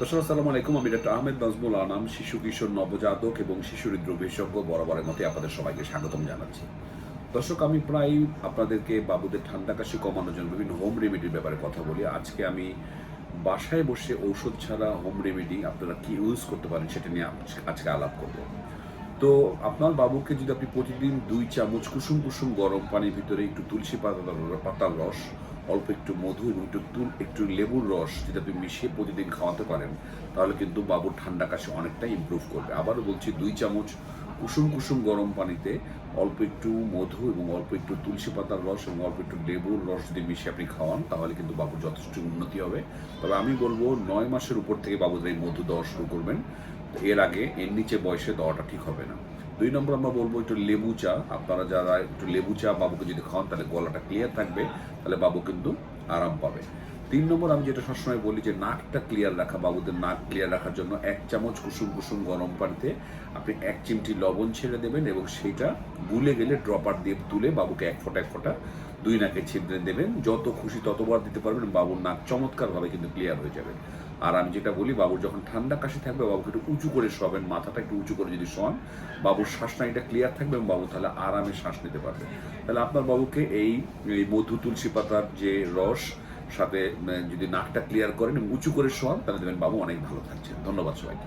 দর্শক, আসসালামু আলাইকুম। আমি ডক্টর আহমেদ নাজমুল আনাম, শিশু, কিশোর, নবজাতক এবং শিশু হৃদরোগ বিশেষজ্ঞ বরাবরের মতে আপনাদের সবাইকে স্বাগতম জানাচ্ছি। দর্শক, আমি প্রায় আপনাদেরকে বাবুদের ঠান্ডা কাশি কমানোর জন্য বিভিন্ন হোম রেমেডির ব্যাপারে কথা বলি। আজকে আমি বাসায় বসে ঔষধ ছাড়া হোম রেমেডি আপনারা কি ইউজ করতে পারেন সেটা নিয়ে আজকে আলাপ করব। তো আপনার বাবুকে যদি আপনি প্রতিদিন দুই চামচ কুসুম কুসুম গরম পানির ভিতরে একটু তুলসী পাতা পাতার রস, অল্প একটু মধু এবং একটু তুল একটু লেবুর রস যদি আপনি মিশিয়ে প্রতিদিন খাওয়াতে পারেন, তাহলে কিন্তু বাবুর ঠান্ডা কাশি অনেকটাই ইম্প্রুভ করবে। আবারও বলছি, দুই চামচ কুসুম কুসুম গরম পানিতে অল্প একটু মধু এবং অল্প একটু তুলসী পাতার রস এবং অল্প একটু লেবুর রস যদি মিশিয়ে আপনি খাওয়ান, তাহলে কিন্তু বাবুর যথেষ্ট উন্নতি হবে। তবে আমি বলব, নয় মাসের উপর থেকে বাবুদের এই মধু দেওয়া শুরু করবেন। এর আগে এর নিচে বয়সে দেওয়াটা ঠিক হবে না। দুই নম্বর আমরা বলব, একটু লেবু চা। আপনারা যারা একটু লেবু চা বাবুকে যদি খাওয়ান, তাহলে গলাটা ক্লিয়ার থাকবে। তাহলে বাবু কিন্তু আরাম পাবে। তিন নম্বর আমি যেটা সবসময় বলি যে, নাকটা ক্লিয়ার রাখা, বাবুদের নাক ক্লিয়ার রাখার জন্য এক চামচ কুসুম কুসুম গরম পানিতে আপনি এক চিমটি লবণ ছেড়ে দেবেন এবং সেটা গুলে গেলে ড্রপার দিয়ে তুলে বাবুকে এক ফোঁটা এক ফোঁটা দুই নাকে ছিদ্রে দেবেন। যত খুশি ততবার দিতে পারবেন, বাবুর নাক চমৎকারভাবে কিন্তু ক্লিয়ার হয়ে যাবে। আর আমি যেটা বলি, বাবুর যখন ঠান্ডা কাশি থাকবে বাবুকে একটু উঁচু করে শোয়াবেন মাথাটা একটু উঁচু করে যদি শোয়ান বাবুর শ্বাসনালীটা ক্লিয়ার থাকবে এবং বাবু তাহলে আরামে শ্বাস নিতে পারবে। তাহলে আপনার বাবুকে এই এই মধু তুলসী পাতার যে রস, সাথে যদি নাকটা ক্লিয়ার করেন উঁচু করে শোয়ান, তাহলে দেখবেন বাবু অনেক ভালো থাকছে ধন্যবাদ সবাইকে।